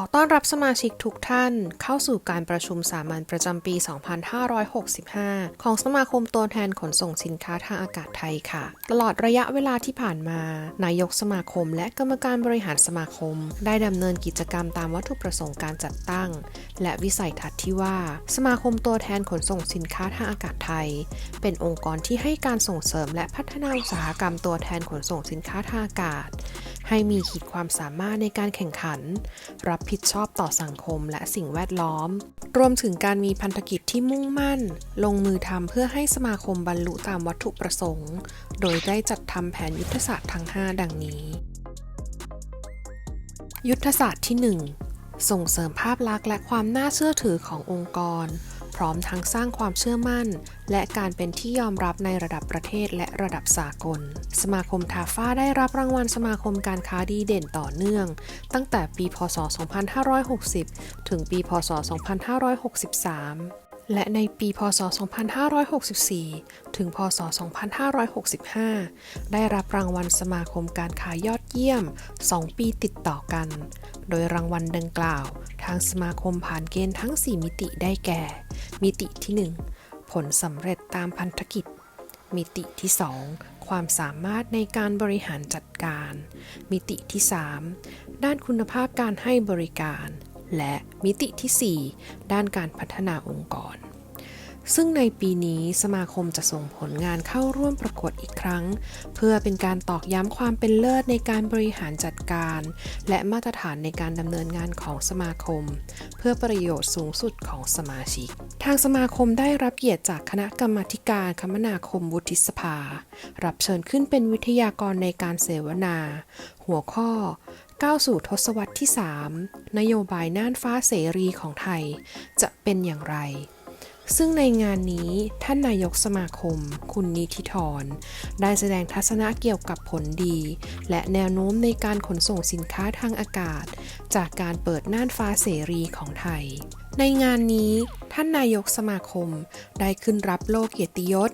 อต้อนรับสมาชิกทุกท่านเข้าสู่การประชุมสามัญประจำปี 2565 ของสมาคมตัวแทนขนส่งสินค้าทางอากาศไทยค่ะ ตลอดระยะเวลาที่ผ่านมา นายกสมาคมและกรรมการบริหารสมาคม ได้ดำเนินกิจกรรมตามวัตถุประสงค์การจัดตั้ง และวิสัยทัศน์ที่ว่า สมาคมตัวแทนขนส่งสินค้าทางอากาศไทย เป็นองค์กรที่ให้การส่งเสริมและพัฒนาอุตสาหกรรมตัวแทนขนส่งสินค้าทางอากาศ ให้มีขีดความสามารถในการแข่งขัน รับผิดชอบต่อสังคมและสิ่งแวดล้อม รวมถึงการมีพันธกิจที่มุ่งมั่น ลงมือทำเพื่อให้สมาคมบรรลุตามวัตถุประสงค์ โดยได้จัดทำแผนยุทธศาสตร์ทั้ง 5 ดังนี้ ยุทธศาสตร์ที่ 1 ส่งเสริมภาพลักษณ์และความน่าเชื่อถือขององค์กร พร้อมทั้งสร้างความเชื่อมั่น และการเป็นที่ยอมรับในระดับประเทศและระดับสากล สมาคมทาฟ้าได้รับรางวัลสมาคมการค้าดีเด่นต่อเนื่อง ตั้งแต่ปี พศ 2560 ถึงปี พศ 2563และในปี พศ 2564 ถึง พศ 2565 ได้รับรางวัลสมาคมการค้ายอดเยี่ยม 2 ปีติดต่อกัน โดยรางวัลดังกล่าว ทางสมาคมผ่านเกณฑ์ทั้ง 4 มิติได้แก่ มิติที่ 1 ผลสำเร็จตามพันธกิจ มิติที่ 2 ความสามารถในการบริหารจัดการ มิติที่ 3 ด้านคุณภาพการให้บริการ และมิติที่ 4 ด้านการพัฒนาองค์กร ซึ่งในปีนี้สมาคมจะส่งผลงานเข้าร่วมประกวดอีกครั้ง เพื่อเป็นการตอกย้ำความเป็นเลิศในการบริหารจัดการ และมาตรฐานในการดำเนินงานของสมาคม เพื่อประโยชน์สูงสุดของสมาชิก ทางสมาคมได้รับเกียรติจากคณะกรรมาการคมนาคมวุฒิสภา รับเชิญขึ้นเป็นวิทยากรในการเสวนา หัวข้อก้าวสู่ทศวรรษที่ 3 นโยบายน่านฟ้าเสรีของไทย จะเป็นอย่างไร ซึ่งในงานนี้ท่านนายกสมาคม คุณนิธิธรได้แสดงทัศนะเกี่ยวกับผลดี และแนวโน้มในการขนส่งสินค้าทางอากาศ จากการเปิดน่านฟ้าเสรีของไทย ในงานนี้ท่านนายกสมาคมได้ขึ้นรับโลกเกียรติยศ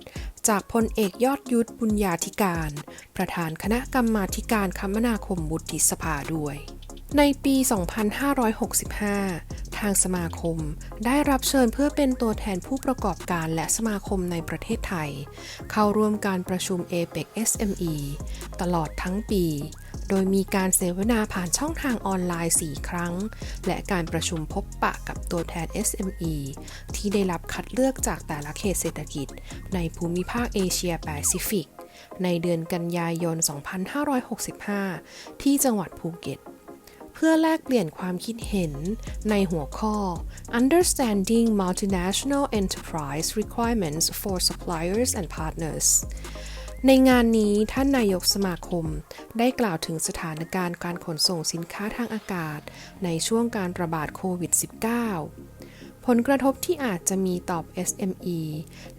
จากพลเอกยอดยุทธบุญญาธิการ ประธานคณะกรรมาธิการคมนาคมวุฒิสภาด้วย ในปี 2565 ทางสมาคมได้รับเชิญเพื่อเป็นตัวแทนผู้ประกอบการและสมาคมในประเทศไทย เข้าร่วมการประชุม APEC SME ตลอดทั้งปี โดยมีการเสวนาผ่านช่องทางออนไลน์ 4 ครั้ง และการประชุมพบปะกับตัวแทน SME ที่ได้รับคัดเลือกจากแต่ละเขตเศรษฐกิจ ในภูมิภาคเอเชียแปซิฟิก ในเดือนกันยายน 2565 ที่จังหวัดภูเก็ต เพื่อแลกเปลี่ยนความคิดเห็นในหัวข้อ Understanding Multinational Enterprise Requirements for Suppliers and Partners ในงานนี้ท่านนายกสมาคม ได้กล่าวถึงสถานการณ์การขนส่งสินค้าทางอากาศ ในช่วงการระบาดโควิด -19 ผลกระทบที่อาจจะมีต่อ SME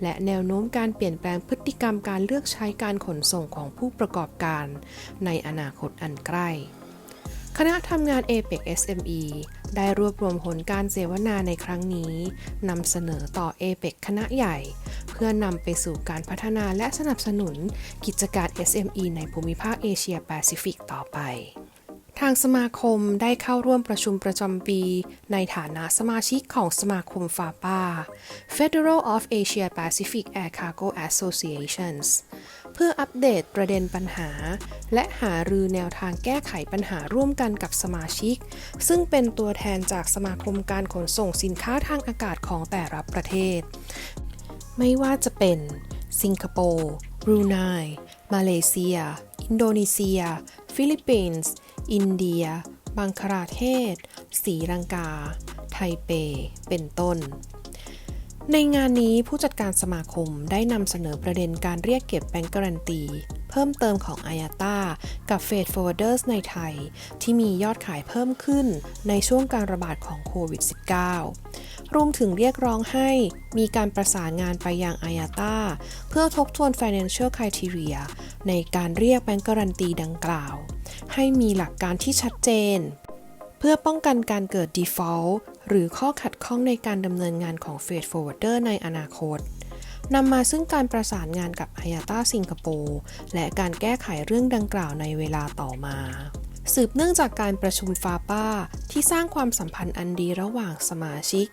และแนวโน้มการเปลี่ยนแปลงพฤติกรรมการเลือกใช้การขนส่งของผู้ประกอบการ ในอนาคตอันใกล้ คณะทำงาน APEC SME ได้รวบรวมผลการเสวนาในครั้งนี้นำเสนอต่อ APEC คณะใหญ่ เพื่อนำไปสู่การพัฒนาและสนับสนุนกิจการ SME ในภูมิภาคเอเชียแปซิฟิกต่อไป ทางสมาคมได้เข้าร่วมประชุมประจำปี ในฐานะสมาชิกของสมาคมฟาปา Federal of Asia Pacific Air Cargo Associations เพื่ออัปเดตประเด็นปัญหา และหารือแนวทางแก้ไขปัญหาร่วมกันกับสมาชิก ซึ่งเป็นตัวแทนจากสมาคมการขนส่งสินค้าทางอากาศของแต่ละประเทศ ไม่ว่าจะเป็น สิงคโปร์บรูไน มาเลเซีย อินโดนีเซีย ฟิลิปปินส์ อินเดีย บังคลาเทศสีลังกา ไทเป เป็นต้น ในงานนี้ผู้จัดการสมาคมได้นำเสนอประเด็นการเรียกเก็บแบงก์การันตี เพิ่มเติมของ a y a t a กับ f e d Forwarders ในไทย ที่มียอดขายเพิ่มขึ้นในช่วงการระบาดของโควิด -19 รวมถึงเรียกร้องให้มีการประสานงานไปยัง a y a t a เพื่อทบทวน Financial Criteria ในการเรียกแบงก์การันตีดังกล่าว ให้มีหลักการที่ชัดเจน เพื่อป้องกันการเกิด default หรือข้อขัดข้องในการดำเนินงานของ f e d Forwarder ในอนาคตนำมาซึ่งการประสานงานกับ a y a t a สิงคโปร์และการแก้ไขเรื่องดังกล่าวในเวลาต่อมา สืบเนื่องจากการประชุมฟาป้าที่สร้างความสัมพันธ์อันดีระหว่างสมาชิก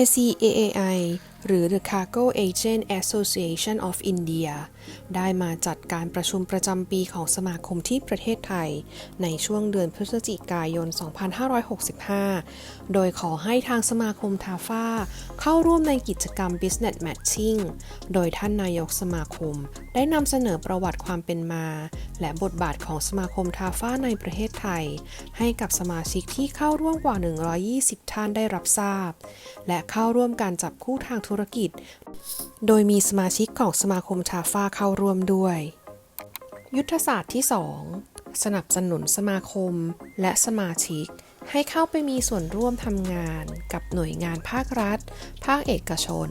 ACAAI หรือ The Cargo Agent Association of India ได้มาจัดการประชุมประจำปีของสมาคมที่ประเทศไทย ในช่วงเดือนพฤศจิกายน 2565 โดยขอให้ทางสมาคมทาฟ้าเข้าร่วมในกิจกรรม Business Matching โดยท่านนายกสมาคม ได้นำเสนอประวัติความเป็นมา และบทบาทของสมาคมทาฟ้าในประเทศไทย ให้กับสมาชิกที่เข้าร่วมกว่า 120 ท่านได้รับทราบ และเข้าร่วมการจับคู่ทางธุรกิจ โดยมีสมาชิกของสมาคมทาฟ้าเข้าร่วมด้วย ยุทธศาสตร์ที่ 2 สนับสนุนสมาคมและสมาชิก ให้เข้าไปมีส่วนร่วมทำงานกับหน่วยงานภาครัฐ ภาคเอกชน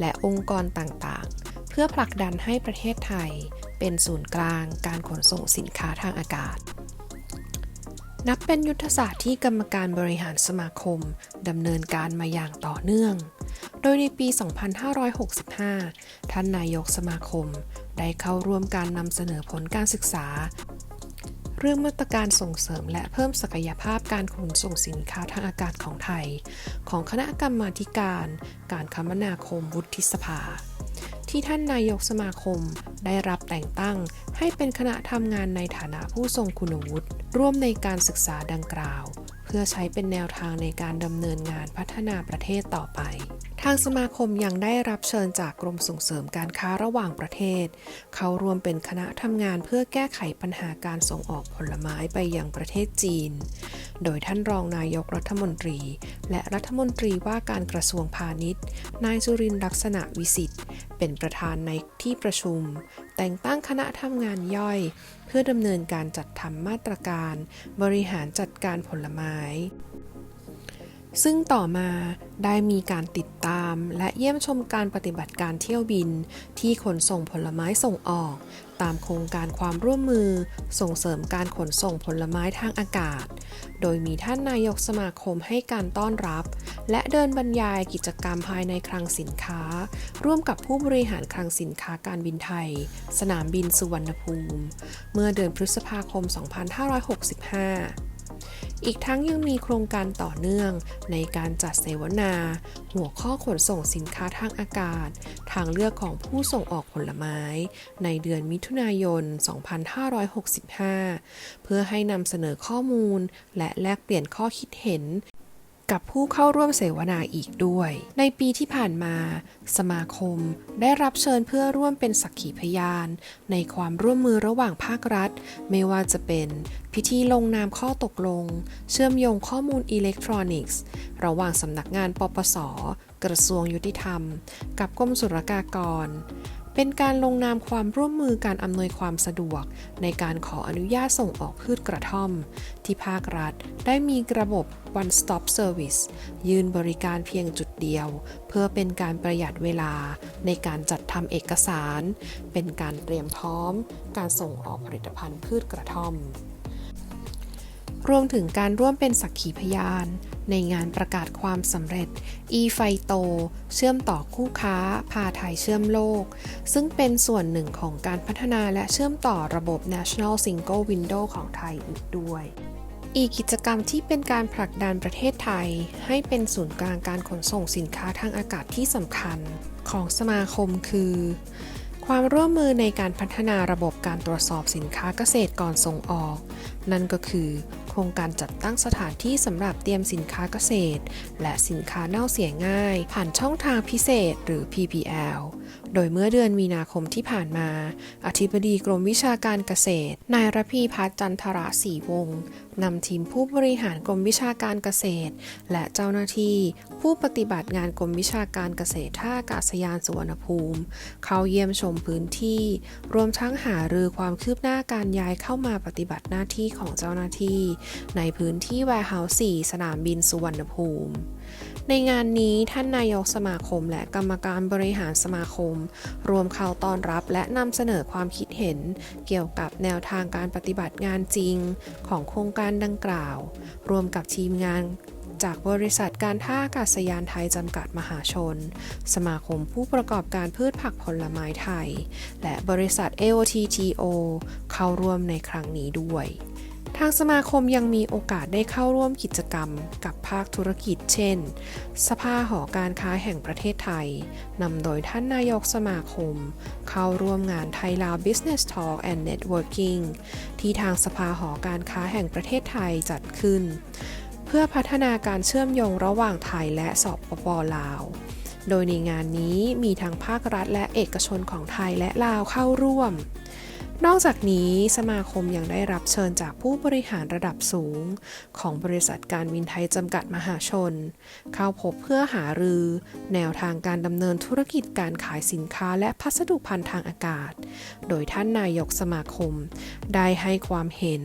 และองค์กรต่างๆ เพื่อผลักดันให้ประเทศไทย เป็นศูนย์กลางการขนส่งสินค้าทางอากาศนับเป็นยุทธศาสตร์ที่กรรมการบริหารสมาคมดำเนินการมาอย่างต่อเนื่อง โดยในปี 2565 ท่านนายกสมาคม ได้เข้าร่วมการนำเสนอผลการศึกษา เรื่องมาตรการส่งเสริมและเพิ่มศักยภาพการขนส่งสินค้าทางอากาศของไทย ของคณะกรรมาการ การคมนาคมวุฒิสภา ที่ท่านนายกสมาคมได้รับแต่งตั้งให้เป็นคณะทำงานในฐานะผู้ทรงคุณวุฒิร่วมในการศึกษาดังกล่าว พื่อใช้เป็นแนวทางในการดำเนินงานพัฒนาประเทศต่อไป ทางสมาคมยังได้รับเชิญจากกรมส่งเสริมการค้าระหว่างประเทศ เข้าร่วมเป็นคณะทำงานเพื่อแก้ไขปัญหาการส่งออกผลไม้ไปยังประเทศจีน โดยท่านรองนายกรัฐมนตรี และรัฐมนตรีว่าการกระทรวงพาณิชย์ นายจุรินทร์ลักษณะวิสิทธิ์เป็นประธานในที่ประชุม แต่งตั้งคณะทำงานย่อย พื่อดำเนินการจัดทำมาตรการ บริหารจัดการผลไม้ ซึ่งต่อมาได้มีการติดตามและเยี่ยมชมการปฏิบัติการเที่ยวบินที่ขนส่งผลไม้ส่งออก ตามโครงการความร่วมมือ ส่งเสริมการขนส่งผลไม้ทางอากาศ โดยมีท่านนายกสมาคมให้การต้อนรับ และเดินบรรยายกิจกรรมภายในคลังสินค้า ร่วมกับผู้บริหารคลังสินค้าการบินไทย สนามบินสุวรรณภูมิ เมื่อเดือนพฤษภาคม 2565 อีกทั้งยังมีโครงการต่อเนื่องในการจัดเสวนา หัวข้อขนส่งสินค้าทางอากาศ ทางเลือกของผู้ส่งออกผลไม้ ในเดือนมิถุนายน 2565 เพื่อให้นำเสนอข้อมูลและแลกเปลี่ยนข้อคิดเห็น กับผู้เข้าร่วมเสวนาอีกด้วย ในปีที่ผ่านมา สมาคมได้รับเชิญเพื่อร่วมเป็นสักขีพยาน ในความร่วมมือระหว่างภาครัฐ ไม่ว่าจะเป็นพิธีลงนามข้อตกลง เชื่อมโยงข้อมูลอิเล็กทรอนิกส์ ระหว่างสำนักงานปปส กระทรวงยุติธรรม กับกรมศุลกากร เป็นการลงนามความร่วมมือการอำนวยความสะดวก ในการขออนุญาตส่งออกพืชกระท่อม ที่ภาครัฐได้มีระบบ One Stop Service ยืนบริการเพียงจุดเดียว เพื่อเป็นการประหยัดเวลาในการจัดทำเอกสาร เป็นการเตรียมพร้อม การส่งออกผลิตภัณฑ์พืชกระท่อม รวมถึงการร่วมเป็นสักขีพยาน ในงานประกาศความสำเร็จ e f i t o เชื่อมต่อคู่ค้า พาไทยเชื่อมโลก ซึ่งเป็นส่วนหนึ่งของการพัฒนาและเชื่อมต่อระบบ National Single Window ของไทยอีกด้วยอีกกิจกรรมที่เป็นการผลักดันประเทศไทย ให้เป็นศูนย์กลางการขนส่งสินค้าทางอากาศที่สำคัญของสมาคมคือ ความร่วมมือในการพัฒนาระบบการตรวจสอบสินค้าเกษตรก่อนส่งออกนั่นก็คือ โครงการจัดตั้งสถานที่สำหรับเตรียมสินค้าเกษตร และสินค้าเน่าเสียง่าย ผ่านช่องทางพิเศษหรือ PPL โดยเมื่อเดือนมีนาคมที่ผ่านมา อธิบดีกรมวิชาการเกษตร นายรพีพัฒน์จันทระศรีวงศ์นำทีมผู้บริหารกรมวิชาการเกษตร และเจ้าหน้าที่ ผู้ปฏิบัติงานกรมวิชาการเกษตรท่าอากาศยานสุวรรณภูมิ เข้าเยี่ยมชมพื้นที่ รวมทั้งหารือความคืบหน้าการย้ายเข้ามาปฏิบัติหน้าที่ของเจ้าหน้าที่ ในพื้นที่แวร์เฮาส์4สนามบินสุวรรณภูมิ ในงานนี้ท่านนายกสมาคมและกรรมการบริหารสมาคม รวมเข้าต้อนรับและนำเสนอความคิดเห็น เกี่ยวกับแนวทางการปฏิบัติงานจริง ของโครงการดังกล่าว รวมกับทีมงานจากบริษัทการท่าอากาศยานไทยจำกัดมหาชน สมาคมผู้ประกอบการพืชผักผลไม้ไทย และบริษัท AOTTO เข้าร่วมในครั้งนี้ด้วย ทางสมาคมยังมีโอกาสได้เข้าร่วมกิจกรรมกับภาคธุรกิจ เช่น สภาหอการค้าแห่งประเทศไทย นำโดยท่านนายกสมาคม เข้าร่วมงานไทยลาว Business Talk and Networking ที่ทางสภาหอการค้าแห่งประเทศไทยจัดขึ้น เพื่อพัฒนาการเชื่อมโยงระหว่างไทยและสปปลาว โดยในงานนี้มีทั้งภาครัฐและเอกชนของไทยและลาวเข้าร่วม นอกจากนี้สมาคมยังได้รับเชิญจากผู้บริหารระดับสูง ของบริษัทการบินไทยจำกัดมหาชน เข้าพบเพื่อหารือ แนวทางการดำเนินธุรกิจการขายสินค้าและพัสดุพันธ์ทางอากาศ โดยท่านนายกสมาคม ได้ให้ความเห็น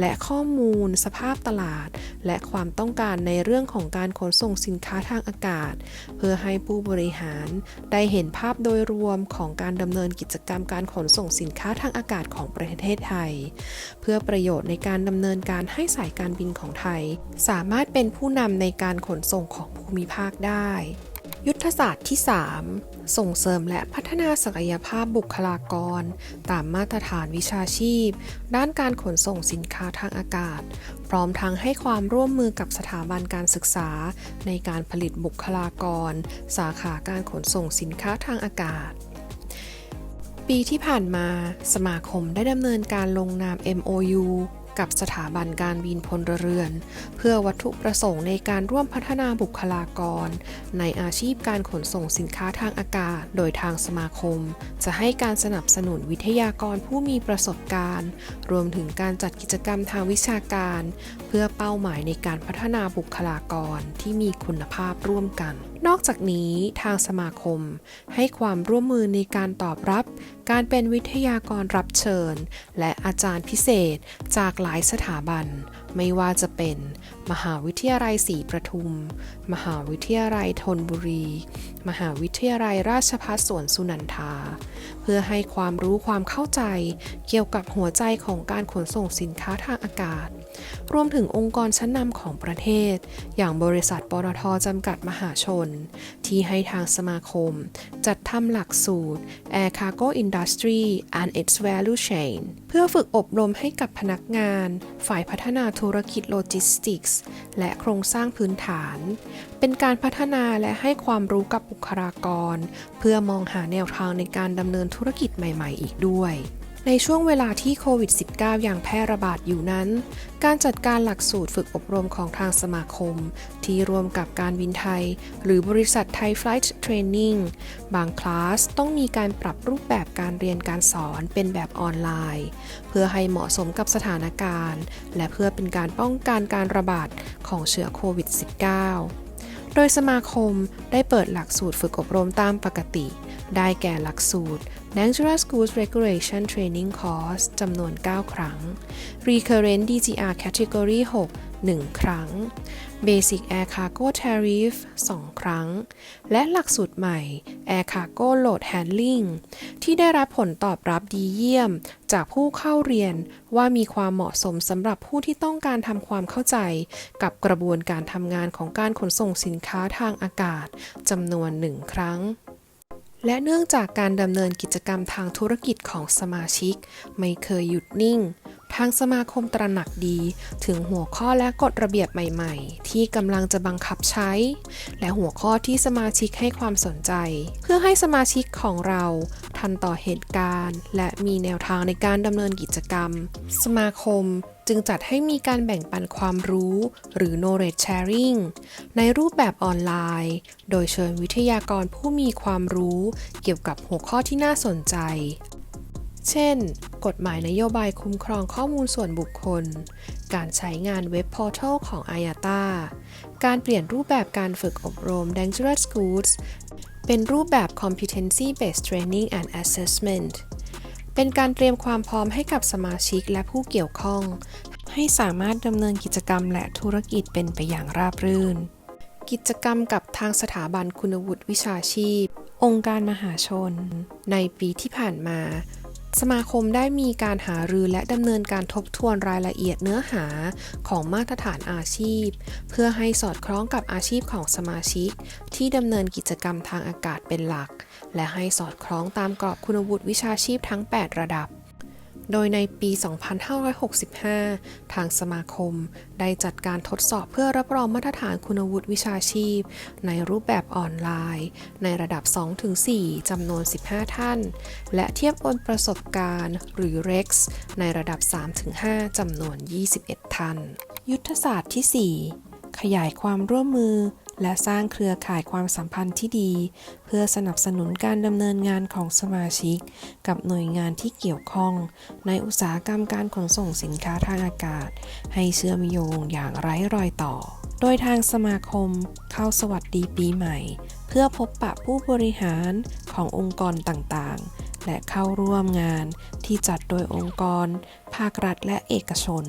และข้อมูล สภาพตลาด และความต้องการในเรื่องของการขนส่งสินค้าทางอากาศ เพื่อให้ผู้บริหาร ได้เห็นภาพโดยรวมของการดำเนินกิจกรรมการขนส่งสินค้าทางอากาศของประเทศไทย เพื่อประโยชน์ในการดำเนินการให้สายการบินของไทย สามารถเป็นผู้นำในการขนส่งของภูมิภาคได้ ยุทธศาสตร์ที่ 3 ส่งเสริมและพัฒนาศักยภาพบุคลากร ตามมาตรฐานวิชาชีพ ด้านการขนส่งสินค้าทางอากาศ พร้อมทั้งให้ความร่วมมือกับสถาบันการศึกษา ในการผลิตบุคลากร สาขาการขนส่งสินค้าทางอากาศ ปีที่ผ่านมาสมาคมได้ดำเนินการลงนาม MOU กับสถาบันการบินพลเรือน เพื่อวัตถุประสงค์ในการร่วมพัฒนาบุคลากร ในอาชีพการขนส่งสินค้าทางอากาศ โดยทางสมาคม จะให้การสนับสนุนวิทยากรผู้มีประสบการณ์ รวมถึงการจัดกิจกรรมทางวิชาการ เพื่อเป้าหมายในการพัฒนาบุคลากรที่มีคุณภาพร่วมกัน นอกจากนี้ทางสมาคมให้ความร่วมมือในการตอบรับ การเป็นวิทยากรรับเชิญ และอาจารย์พิเศษจากหลายสถาบัน ไม่ว่าจะเป็น มหาวิทยาลัยศรีประทุม มหาวิทยาลัยธนบุรี มหาวิทยาลัยราชภัฏสวนสุนันทา เพื่อให้ความรู้ความเข้าใจ เกี่ยวกับหัวใจของการขนส่งสินค้าทางอากาศ รวมถึงองค์กรชั้นนำของประเทศ อย่างบริษัทปตทจำกัดมหาชน ที่ให้ทางสมาคม จัดทำหลักสูตร Air Cargo Industry and its Value Chain เพื่อฝึกอบรมให้กับพนักงาน ฝ่ายพัฒนาธุรกิจโลจิสติกส์ และโครงสร้างพื้นฐาน เป็นการพัฒนาและให้ความรู้กับบุคลากร เพื่อมองหาแนวทางในการดำเนินธุรกิจใหม่ ๆ อีกด้วย ในช่วงเวลาที่โควิด -19 อย่างแพร่ระบาดอยู่นั้น การจัดการหลักสูตรฝึกอบรมของทางสมาคม ที่รวมกับการบินไทย หรือบริษัทไทย Flight Training บางคลาสต้องมีการปรับรูปแบบการเรียนการสอนเป็นแบบออนไลน์ เพื่อให้เหมาะสมกับสถานการณ์ และเพื่อเป็นการป้องกันการระบาดของเชื้อโควิด -19 โดยสมาคมได้เปิดหลักสูตรฝึกอบรมตามปกติ ได้แก่หลักสูตร Natural Schools Regulation Training Course จำนวน 9 ครั้ง Recurrent DGR Category 6 1 ครั้ง Basic Air Cargo Tariff 2 ครั้ง และหลักสูตรใหม่ Air Cargo Load Handling ที่ได้รับผลตอบรับดีเยี่ยม จากผู้เข้าเรียนว่ามีความเหมาะสมสำหรับผู้ที่ต้องการทำความเข้าใจ กับกระบวนการทำงานของการขนส่งสินค้าทางอากาศจำนวน 1 ครั้งและเนื่องจากการดำเนินกิจกรรมทางธุรกิจของสมาชิก ไม่เคยหยุดนิ่ง ทางสมาคมตระหนักดีถึงหัวข้อและกฎระเบียบใหม่ๆ ที่กำลังจะบังคับใช้ และหัวข้อที่สมาชิกให้ความสนใจ เพื่อให้สมาชิกของเราทันต่อเหตุการณ์ และมีแนวทางในการดำเนินกิจกรรม สมาคมจึงจัดให้มีการแบ่งปันความรู้ หรือ knowledge sharing ในรูปแบบออนไลน์ โดยเชิญวิทยากรผู้มีความรู้เกี่ยวกับหัวข้อที่น่าสนใจ เช่น กฎหมายนโยบายคุ้มครองข้อมูลส่วนบุคคล การใช้งานเว็บพอร์ทัลของ IATA การเปลี่ยนรูปแบบการฝึกอบรม Dangerous Goods เป็นรูปแบบ Competency Based Training and Assessment เป็นการเตรียมความพร้อมให้กับสมาชิกและผู้เกี่ยวข้อง ให้สามารถดำเนินกิจกรรมและธุรกิจเป็นไปอย่างราบรื่น กิจกรรมกับทางสถาบันคุณวุฒิวิชาชีพ องค์การมหาชน ในปีที่ผ่านมา สมาคมได้มีการหารือและดำเนินการทบทวนรายละเอียดเนื้อหาของมาตรฐานอาชีพ เพื่อให้สอดคล้องกับอาชีพของสมาชิก ที่ดำเนินกิจกรรมทางอากาศเป็นหลัก และให้สอดคล้องตามกรอบคุณวุฒิวิชาชีพทั้ง 8 ระดับ โดยในปี 2565 ทางสมาคมได้จัดการทดสอบเพื่อรับรองมาตรฐานคุณวุฒิวิชาชีพ ในรูปแบบออนไลน์ ในระดับ 2-4 จำนวน 15 ท่าน และเทียบโอนประสบการณ์หรือ REX ในระดับ 3-5 จำนวน 21 ท่าน ยุทธศาสตร์ที่ 4 ขยายความร่วมมือ และสร้างเครือข่ายความสัมพันธ์ที่ดี เพื่อสนับสนุนการดำเนินงานของสมาชิก กับหน่วยงานที่เกี่ยวข้อง ในอุตสาหกรรมการขนส่งสินค้าทางอากาศ ให้เชื่อมโยงอย่างไร้รอยต่อ โดยทางสมาคมเข้าสวัสดีปีใหม่ เพื่อพบปะผู้บริหารขององค์กรต่างๆ และเข้าร่วมงานที่จัดโดยองค์กร ภาครัฐและเอกชน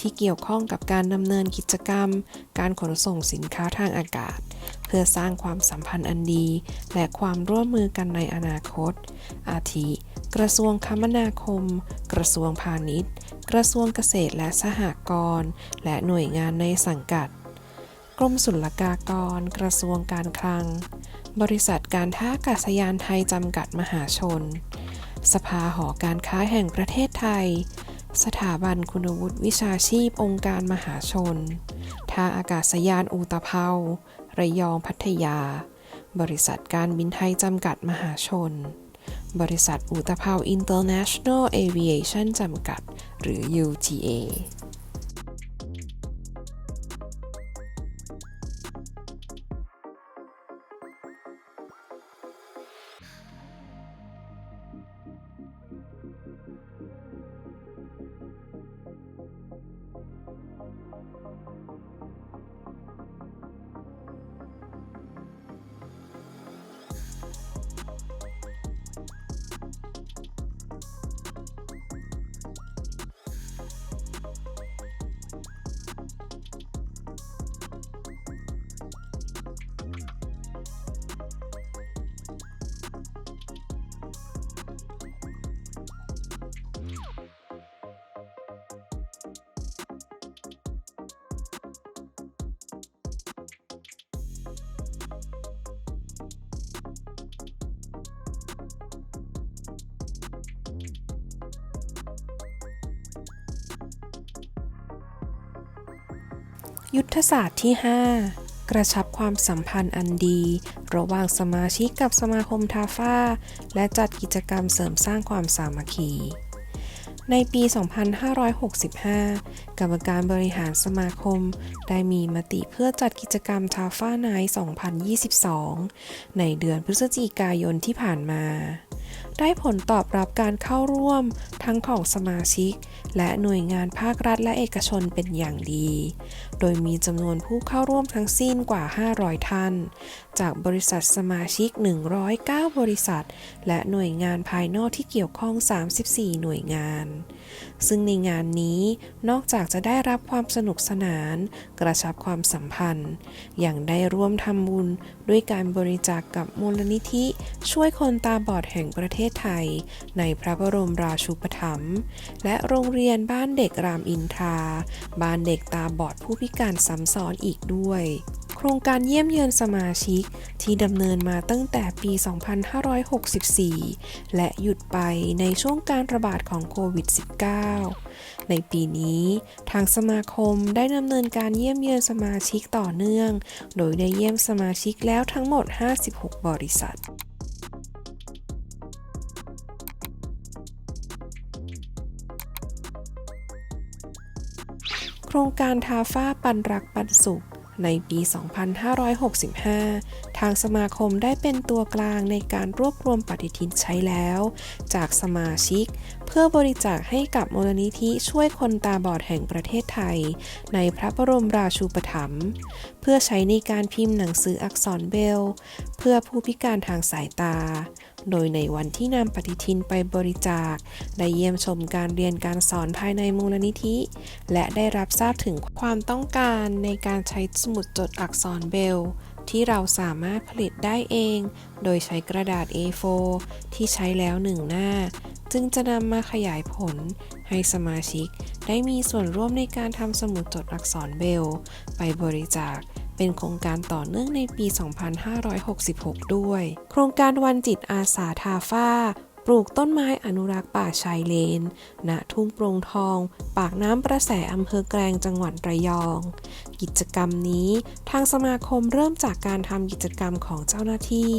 ที่เกี่ยวข้องกับการดำเนินกิจกรรม การขนส่งสินค้าทางอากาศ เพื่อสร้างความสัมพันธ์อันดี และความร่วมมือกันในอนาคต อาทิ กระทรวงคมนาคม กระทรวงพาณิชย์ กระทรวงเกษตรและสหกรณ์ และหน่วยงานในสังกัด กรมศุลกากร กระทรวงการคลัง บริษัทการท่าอากาศยานไทยจำกัดมหาชน สภาหอการค้าแห่งประเทศไทย สถาบันคุณวุฒิวิชาชีพองค์การมหาชน ท่าอากาศยานอุตภาระยองพัทยา บริษัทการบินไทยจำกัดมหาชน บริษัทอุตภาอินเตอร์เนชั่นแนลเอเวียชั่นจำกัด หรือ UTA ยุทธศาสตร์ที่ 5 กระชับความสัมพันธ์อันดี ระหว่างสมาชิกกับสมาคมทาฟ้า และจัดกิจกรรมเสริมสร้างความสามัคคีในปี 2565 กรรมการบริหารสมาคม ได้มีมติเพื่อจัดกิจกรรมทาฟ้าไนท์2022 ในเดือนพฤศจิกายนที่ผ่านมา ได้ผลตอบรับการเข้าร่วมทั้งของสมาชิก และหน่วยงานภาครัฐและเอกชนเป็นอย่างดี โดยมีจำนวนผู้เข้าร่วมทั้งสิ้นกว่า 500 ท่าน จากบริษัทสมาชิก 109 บริษัท และหน่วยงานภายนอกที่เกี่ยวข้อง 34 หน่วยงาน ซึ่งในงานนี้นอกจากจะได้รับความสนุกสนาน กระชับความสัมพันธ์ อย่างได้ร่วมทำบุญด้วยการบริจาคกกับมูลนิธิ ช่วยคนตาบอดแห่งประเทศศไทย ในพระบรมราชูปถัมภ์และโรงเรียนบ้านเด็กรามอินทรา บ้านเด็กตาบอดผู้พิการซ้ำซ้อนอีกด้วย โครงการเยี่ยมเยือนสมาชิกที่ดำเนินมาตั้งแต่ปี 2564 และหยุดไปในช่วงการระบาดของโควิด -19 ในปีนี้ ทางสมาคมได้ดำเนินการเยี่ยมเยือนสมาชิกต่อเนื่อง โดยได้เยี่ยมสมาชิกแล้วทั้งหมด 56 บริษัท โครงการทาฟ้าปันรักปันสุข ในปี 2565 ทางสมาคมได้เป็นตัวกลางในการรวบรวมปฏิทินใช้แล้ว จากสมาชิก เพื่อบริจาคให้กับมูลนิธิช่วยคนตาบอดแห่งประเทศไทย ในพระบรมราชูปถัมภ์เพื่อใช้ในการพิมพ์หนังสืออักษรเบล เพื่อผู้พิการทางสายตา โดยในวันที่นำปฏิทินไปบริจาค ได้เยี่ยมชมการเรียนการสอนภายในมูลนิธิ และได้รับทราบถึงความต้องการในการใช้สมุดจดอักษรเบลที่เราสามารถผลิตได้เอง โดยใช้กระดาษ A4 ที่ใช้แล้วหนึ่งหน้า จึงจะนำมาขยายผล ให้สมาชิกได้มีส่วนร่วมในการทำสมุดจดอักษรเบล ไปบริจาค เป็นโครงการต่อเนื่องในปี 2566 ด้วย โครงการวันจิตอาสาทาฟ้า ปลูกต้นไม้อนุรักษ์ป่าชายเลน ณ ทุ่งโปร่งทอง ปากน้ำประแสอำเภอแกลงจังหวัดระยอง กิจกรรมนี้ทางสมาคมเริ่มจากการทำกิจกรรมของเจ้าหน้าที่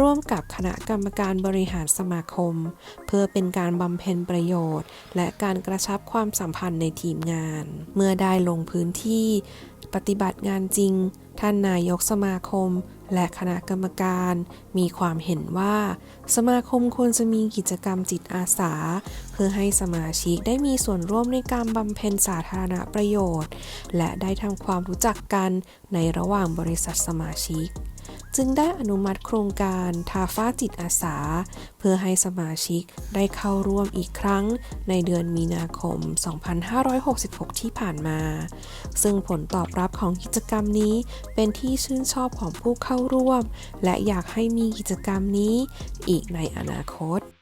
ร่วมกับคณะกรรมการบริหารสมาคม เพื่อเป็นการบำเพ็ญประโยชน์ และการกระชับความสัมพันธ์ในทีมงาน เมื่อได้ลงพื้นที่ ปฏิบัติงานจริง ท่านนายกสมาคม และคณะกรรมการ มีความเห็นว่า สมาคมควรจะมีกิจกรรมจิตอาสา เพื่อให้สมาชิกได้มีส่วนร่วมในการบำเพ็ญสาธารณประโยชน์ และได้ทำความรู้จักกันในระหว่างบริษัทสมาชิก จึงได้อนุมัติโครงการทาฟ้าจิตอาสา เพื่อให้สมาชิกได้เข้าร่วมอีกครั้งในเดือนมีนาคม 2566 ที่ผ่านมา ซึ่งผลตอบรับของกิจกรรมนี้เป็นที่ชื่นชอบของผู้เข้าร่วม และอยากให้มีกิจกรรมนี้อีกในอนาคต